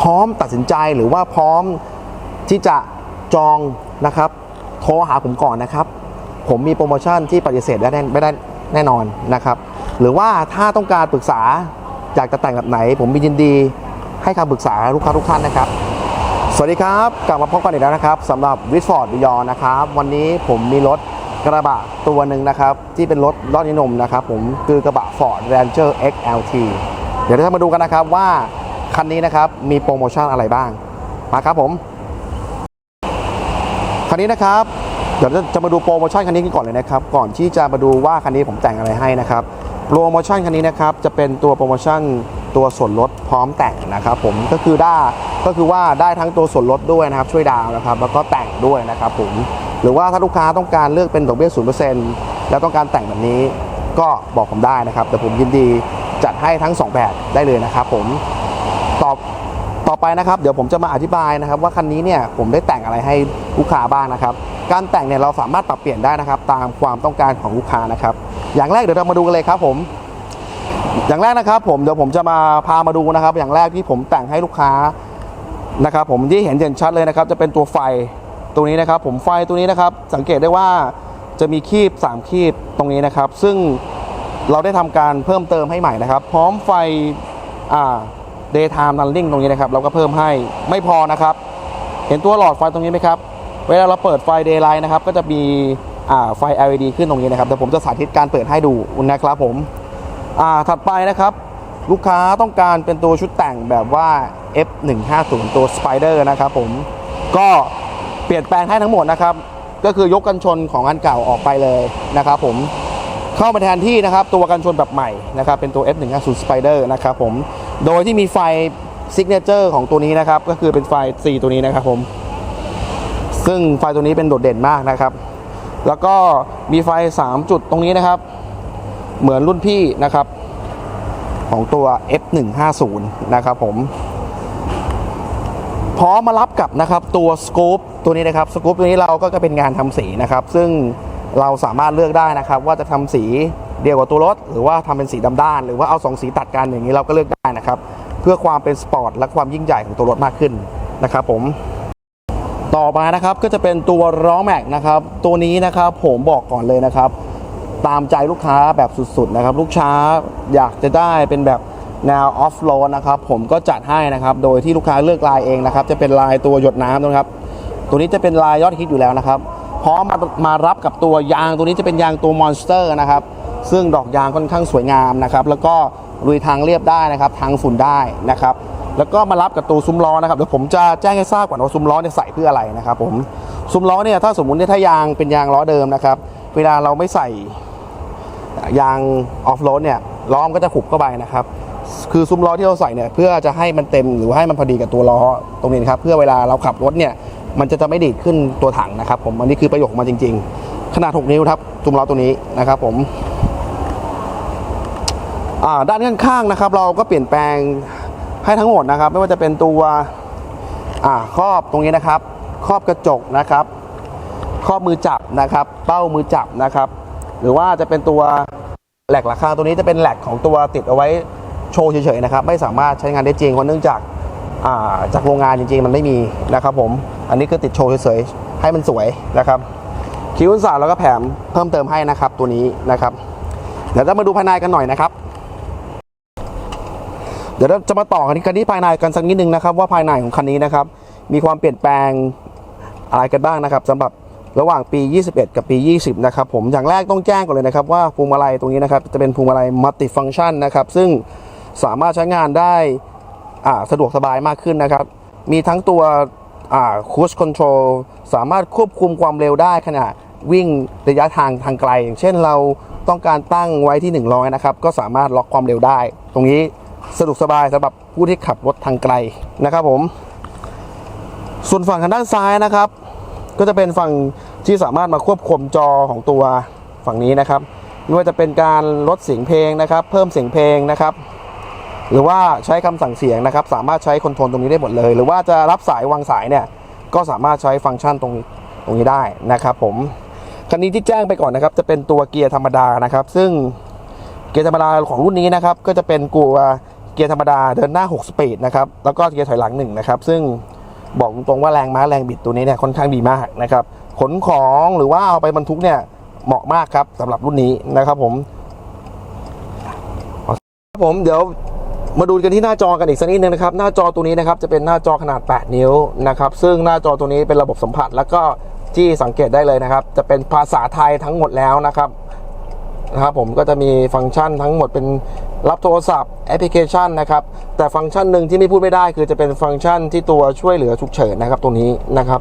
พร้อมตัดสินใจหรือว่าพร้อมที่จะจองนะครับ โทรหาผมก่อนนะครับ ผมมีโปรโมชั่นที่ปฏิเสธได้แน่ไม่ได้แน่นอนนะครับ หรือว่าถ้าต้องการปรึกษาอยากจะแต่งแบบไหน ผมมียินดีให้คำปรึกษาลูกค้าทุกท่านนะครับ สวัสดีครับกลับมาพบกันอีกแล้วนะครับสำหรับวิสฟอร์ดบิยอนะครับ วันนี้ผมมีรถกระบะตัวหนึ่งนะครับ ที่เป็นรถยอดนิยมนะครับ ผมคือกระบะ Ford Ranger XLT เดี๋ยวเรามาดูกันนะครับว่า คันนี้นะครับมีโปรโมชั่นอะไรบ้าง มาครับผม คันนี้นะครับ เดี๋ยวจะมาดูโปรโมชั่นคันนี้กันก่อนเลยนะครับ ก่อนที่จะมาดูว่าคันนี้ผมแต่งอะไรให้นะครับโปรโมชั่นคันนี้นะครับจะเป็นตัวโปรโมชั่นตัวส่วนลดพร้อมแต่งนะครับ ผมก็คือได้ก็คือว่าได้ทั้งตัวส่วนลดด้วยนะครับ ช่วยดาวน์นะครับ แล้วก็แต่งด้วยนะครับ ผมหรือว่าถ้าลูกค้าต้องการเลือกเป็นดอกเบี้ยศูนย์เปอร์เซ็นต์แล้วต้องการแต่งแบบนี้ก็บอกผมได้นะครับ แต่ผมยินดีจัดให้ทั้งสองแบบได้เลยนะครับผม ตอบต่อไปนะครับ เดี๋ยวผมจะมาอธิบายนะครับ ว่าคันนี้เนี่ยผมได้แต่งอะไรให้ลูกค้าบ้างนะครับ การแต่งเนี่ยเราสามารถปรับเปลี่ยนได้นะครับ ตามความต้องการของลูกค้านะครับ อย่างแรกเดี๋ยวเรามาดูกันเลยครับผมอย่างแรกนะครับ ผมเดี๋ยวผมจะมาพามาดูนะครับ อย่างแรกที่ผมแต่งให้ลูกค้านะครับ ผมที่เห็นเด่นชัดเลยนะครับ จะเป็นตัวไฟตรงนี้นะครับ ผมไฟตัวนี้นะครับ สังเกตได้ว่าจะมีคีบ 3 คีบตรงนี้นะครับ ซึ่งเราได้ทำการเพิ่มเติมให้ใหม่นะครับ พร้อมไฟอ่า daytime running ตรงนี้นะครับ เราก็เพิ่มให้ไม่พอนะครับ เห็นตัวหลอดไฟตรงนี้ไหมครับ เวลาเราเปิดไฟ daylight นะครับ ก็จะมีไฟ LED ขึ้นตรงนี้นะครับ แต่ผมจะสาธิตการเปิดให้ดูนะครับผมถัดไปนะครับ ลูกค้าต้องการเป็นตัวชุดแต่งแบบว่า F150 ตัว Spider นะครับผมก็เปลี่ยนแปลงให้ทั้งหมดนะครับ ก็คือยกกันชนของอันเก่าออกไปเลยนะครับผมเข้ามาแทนที่นะครับ ตัวกันชนแบบใหม่นะครับ เป็นตัว F150 Spider นะครับผมโดยที่มีไฟซิกเนเจอร์ของตัวนี้นะครับ ก็คือเป็นไฟ4ตัวนี้นะครับผม ซึ่งไฟตัวนี้เป็นโดดเด่นมากนะครับ แล้วก็มีไฟ 3 จุดตรงนี้นะครับ เหมือนรุ่นพี่นะครับ ของตัว F150 นะครับผม พร้อมมารับกับนะครับตัวสกู๊ปตัวนี้นะครับสกู๊ปตัวนี้เราก็จะเป็นงานทำสีนะครับ ซึ่งเราสามารถเลือกได้นะครับ ว่าจะทำสี เดียวกับตัวรถ หรือว่าทำเป็นสีดำด้าน หรือว่าเอาสองสีตัดกันอย่างนี้เราก็เลือกได้นะครับ เพื่อความเป็นสปอร์ตและความยิ่งใหญ่ของตัวรถมากขึ้นนะครับผมต่อมานะครับก็จะเป็นตัวล้อแม็กนะครับตัวนี้นะครับผมบอกก่อนเลยนะครับ ตามใจลูกค้าแบบสุดๆนะครับ ลูกค้าอยากจะได้เป็นแบบแนวออฟโรดนะครับผมก็จัดให้นะครับ โดยที่ลูกค้าเลือกลายเองนะครับ จะเป็นลายตัวหยดน้ำนะครับ ตัวนี้จะเป็นลายยอดฮิตอยู่แล้วนะครับพร้อมมามารับกับตัวยางตัวนี้จะเป็นยางตัวมอนสเตอร์นะครับ ซึ่งดอกยางค่อนข้างสวยงามนะครับแล้วก็ลุยทางเรียบได้นะครับทางฝุ่นได้นะครับแล้วก็มารับกับตัวซุ้มล้อนะครับเดี๋ยวผมจะแจ้งให้ทราบก่อนว่าซุ้มล้อเนี่ยใส่เพื่ออะไรนะครับผมซุ้มล้อเนี่ยถ้าสมมุติเนี่ยถ้ายางเป็นยางล้อเดิมนะครับเวลาเราไม่ใส่ยางออฟโรดเนี่ยล้อมก็จะขุบเข้าไปนะครับคือซุ้มล้อที่เราใส่เนี่ยเพื่อจะให้มันเต็มหรือให้มันพอดีกับตัวล้อตรงนี้นครับเพื่อเวลาเราขับรถเนี่ยมันจะจะไม่ดีดขึ้นตัวถังนะครับผมอันนี้คือประโยชน์ของมันจริง ๆ ขนาด 6 นิ้วครับซุ้มล้อตัวนี้นะครับผม ด้านข้างๆนะครับ เราก็เปลี่ยนแปลงให้ทั้งหมดนะครับ ไม่ว่าจะเป็นตัวครอบตรงนี้นะครับ ครอบกระจกนะครับ ครอบมือจับนะครับ เป้ามือจับนะครับ หรือว่าจะเป็นตัวแหลกราคาตัวนี้จะเป็นแหลกของตัวติดเอาไว้โชว์เฉยๆนะครับ ไม่สามารถใช้งานได้จริงเพราะเนื่องจากาจากโรงงานจริงๆ มันไม่มีนะครับผม อันนี้คือติดโชว์เฉยๆ ให้มันสวยนะครับ คิ้วสาวแล้วก็แผมเพิ่มเติมให้นะครับตัวนี้นะครับ เดี๋ยวจะมาดูภายในกันหน่อยนะครับ ดี๋ยวเราจะมาต่อกันที่คันนี้ภายในกันสักนิดนึงนะครับว่าภายในของคันนี้นะครับมีความเปลี่ยนแปลงอะไรกันบ้างนะครับสำหรับระหว่างปี 21 กับปี 20 นะครับผมอย่างแรกต้องแจ้งก่อนเลยนะครับ ว่าพวงมาลัยตรงนี้นะครับจะเป็นพวงมาลัยมัลติฟัง c t ชันนะครับซึ่งสามารถใช้งานได้สะดวกสบายมากขึ้นนะครับ มีทั้งตัวคูชคอนโทรลสามารถควบคุมความเร็วได้ขณะวิ่งระยะทางทางไกล อย่างเช่นเราต้องการตั้งไว้ที่ 100 นะครับ ก็สามารถล็อกความเร็วได้ ตรงนี้ สะดวกสบายสำหรับผู้ที่ขับรถทางไกลนะครับผม ส่วนฝั่งทางด้านซ้ายนะครับ ก็จะเป็นฝั่งที่สามารถมาควบคุมจอของตัวฝั่งนี้นะครับไม่ว่าจะเป็นการลดเสียงเพลงนะครับ เพิ่มเสียงเพลงนะครับ หรือว่าใช้คำสั่งเสียงนะครับ สามารถใช้คอนโทรลตรงนี้ได้หมดเลย หรือว่าจะรับสายวางสายเนี่ยก็สามารถใช้ฟังก์ชันตรงนี้ตรงนี้ได้นะครับ ผมคันนี้ที่แจ้งไปก่อนนะครับ จะเป็นตัวเกียร์ธรรมดานะครับ ซึ่งเกียร์ธรรมดาของรุ่นนี้นะครับ ก็จะเป็นตัว เกียร์ธรรมดาเดินหน้า 6 สปีดนะครับ แล้วก็เกียร์ถอยหลัง1นะครับ ซึ่งบอกตรงๆว่าแรงม้าแรงบิดตัวนี้เนี่ยค่อนข้างดีมากนะครับ ขนของหรือว่าเอาไปบรรทุกเนี่ยเหมาะมากครับสำหรับรุ่นนี้นะครับผมครับผมเดี๋ยวมาดูกันที่หน้าจอกันอีกสักนิดนึงนะครับ หน้าจอตัวนี้นะครับจะเป็นหน้าจอขนาด 8 นิ้วนะครับ ซึ่งหน้าจอตัวนี้เป็นระบบสัมผัส แล้วก็ที่สังเกตได้เลยนะครับ จะเป็นภาษาไทยทั้งหมดแล้วนะครับ นะครับผมก็จะมีฟังก์ชันทั้งหมดเป็นรับโทรศัพท์แอปพลิเคชันนะครับแต่ฟังก์ชันหนึ่งที่ไม่พูดไม่ได้ คือจะเป็นฟังก์ชันที่ตัวช่วยเหลือฉุกเฉินนะครับตรงนี้นะครับ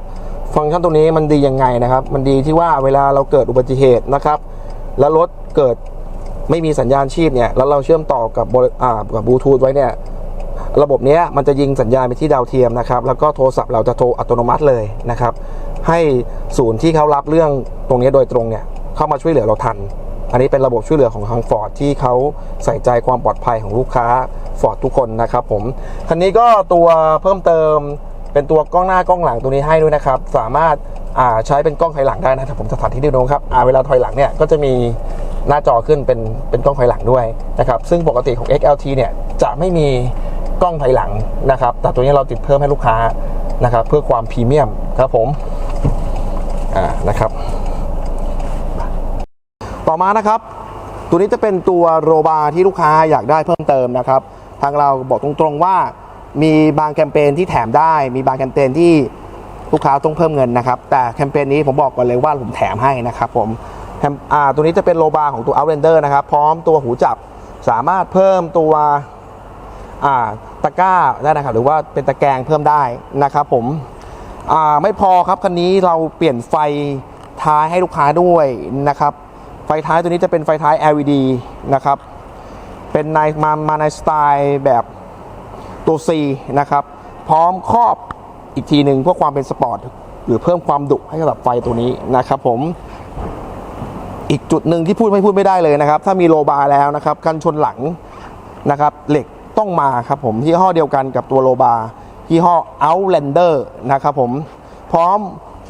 ฟังก์ชันตรงนี้มันดียังไงนะครับ มันดีที่ว่าเวลาเราเกิดอุบัติเหตุนะครับ แล้วรถเกิดไม่มีสัญญาณชีพเนี่ยแล้วเราเชื่อมต่อกับบริอ่ากับบลูทูธไว้เนี่ยระบบเนี้ยมันจะยิงสัญญาณไปที่ดาวเทียมนะครับ แล้วก็โทรศัพท์เราจะโทรอัตโนมัติเลยนะครับ ให้ศูนย์ที่เขารับเรื่องตรงนี้โดยตรงเนี่ยเข้ามาช่วยเหลือเราทัน อันนี้เป็นระบบช่วยเหลือของทางฟอร์ดที่เขาใส่ใจความปลอดภัยของลูกค้าฟอร์ดทุกคนนะครับผมคันนี้ก็ตัวเพิ่มเติมเป็นตัวกล้องหน้ากล้องหลังตัวนี้ให้ด้วยนะครับ สามารถาใช้เป็นกล้องถอยหลังได้นะแต่ผมจะสาธิตให้ดูครับเวลาถอยหลังเนี่ยก็จะมีหน้าจอขึ้นเป็นเป็นกล้องถอยหลังด้วยนะครับซึ่งปกติของ XLT เนี่ยจะไม่มีกล้องถอยหลังนะครับแต่ตัวนี้เราติดเพิ่มให้ลูกค้านะครับเพื่อความพรีเมียมครับผมอ่านะครับ ต่อมานะครับ ตัวนี้จะเป็นตัวโรบาที่ลูกค้าอยากได้เพิ่มเติมนะครับ ทางเราบอกตรงๆว่า มีบางแคมเปญที่แถมได้ มีบางแคมเปญที่ลูกค้าต้องเพิ่มเงินนะครับ แต่แคมเปญนี้ผมบอกก่อนเลยว่าผมแถมให้นะครับผมตัวนี้จะเป็นโรบาของตัว Outlander นะครับ พร้อมตัวหูจับสามารถเพิ่มตัวตะกร้าได้นะครับ หรือว่าเป็นตะแกรงเพิ่มได้นะครับผมไม่พอครับคันนี้เราเปลี่ยนไฟท้ายให้ลูกค้าด้วยนะครับ ฟท้ายตัวนี้จะเป็นไฟท้าย LED นะครับ เป็นในมามาในสไตล์แบบตัว C นะครับ พร้อมครอบอีกทีหนึ่งเพื่อความเป็นสปอร์ตหรือเพิ่มความดุให้กับไฟตัวนี้นะครับผมอีกจุดหนึ่งที่พูดไม่พูดไม่ได้เลยนะครับ ถ้ามีโลบาร์แล้วนะครับกันชนหลังนะครับเหล็กต้องมาครับผมยี่ห้อเดียวกันกับตัวโลบาร์ยี่ห้อ Outlander นะครับผมพร้อม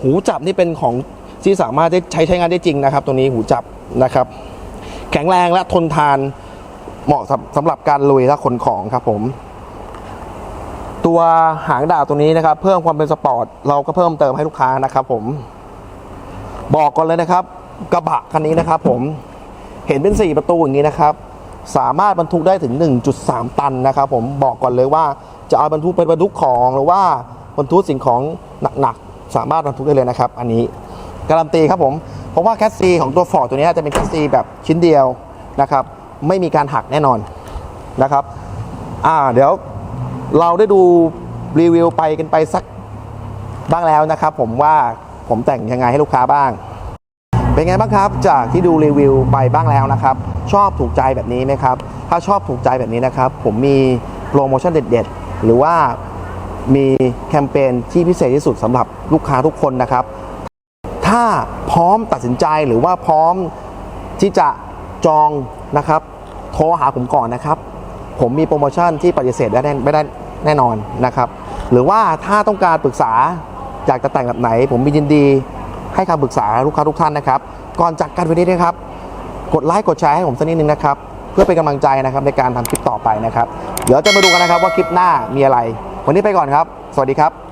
หูจับนี่เป็นของ ที่สามารถได้ใช้ใช้งานได้จริงนะครับตัวนี้หูจับนะครับ แข็งแรงและทนทานเหมาะสำหรับการลุยและขนของครับผม ตัวหางดาบตัวนี้นะครับ เพิ่มความเป็นสปอร์ตเราก็เพิ่มเติมให้ลูกค้านะครับ ผม บอกก่อนเลยนะครับ กระบะคันนี้นะครับ ผมเห็นเป็น 4 ประตูอย่างนี้นะครับ สามารถบรรทุกได้ถึง 1.3 ตันนะครับ ผมบอกก่อนเลยว่าจะเอาบรรทุกเป็นบรรทุกของหรือว่าบรรทุกสิ่งของหนักๆสามารถบรรทุกได้เลยนะครับ อันนี้ การันตีครับผมเพราะว่าแคสซีของตัวฟอร์ดตัวนี้จะเป็นแคสซีแบบชิ้นเดียวนะครับไม่มีการหักแน่นอนนะครับอ่าเดี๋ยวเราได้ดูรีวิวไปกันไปสักบ้างแล้วนะครับ ผมว่าผมแต่งยังไงให้ลูกค้าบ้าง เป็นไงบ้างครับ จากที่ดูรีวิวไปบ้างแล้วนะครับ ชอบถูกใจแบบนี้ไหมครับ ถ้าชอบถูกใจแบบนี้นะครับ ผมมีโปรโมชั่นเด็ด ๆ หรือว่ามีแคมเปญที่พิเศษที่สุดสำหรับลูกค้าทุกคนนะครับ ถ้าพร้อมตัดสินใจหรือว่าพร้อมที่จะจองนะครับโทรหาผมก่อนนะครับ ผมมีโปรโมชั่นที่ปฏิเสธได้แน่ไม่ได้แน่นอนนะครับ หรือว่าถ้าต้องการปรึกษาอยากจะแต่งแบบไหน ผมมียินดีให้คำปรึกษาลูกค้าทุกท่านนะครับ ก่อนจากกันวันนี้นะครับ กดไลค์กดแชร์ให้ผมสักนิดนึงนะครับ เพื่อเป็นกำลังใจนะครับในการทำคลิปต่อไปนะครับ เดี๋ยวจะมาดูกันนะครับว่าคลิปหน้ามีอะไร วันนี้ไปก่อนครับ สวัสดีครับ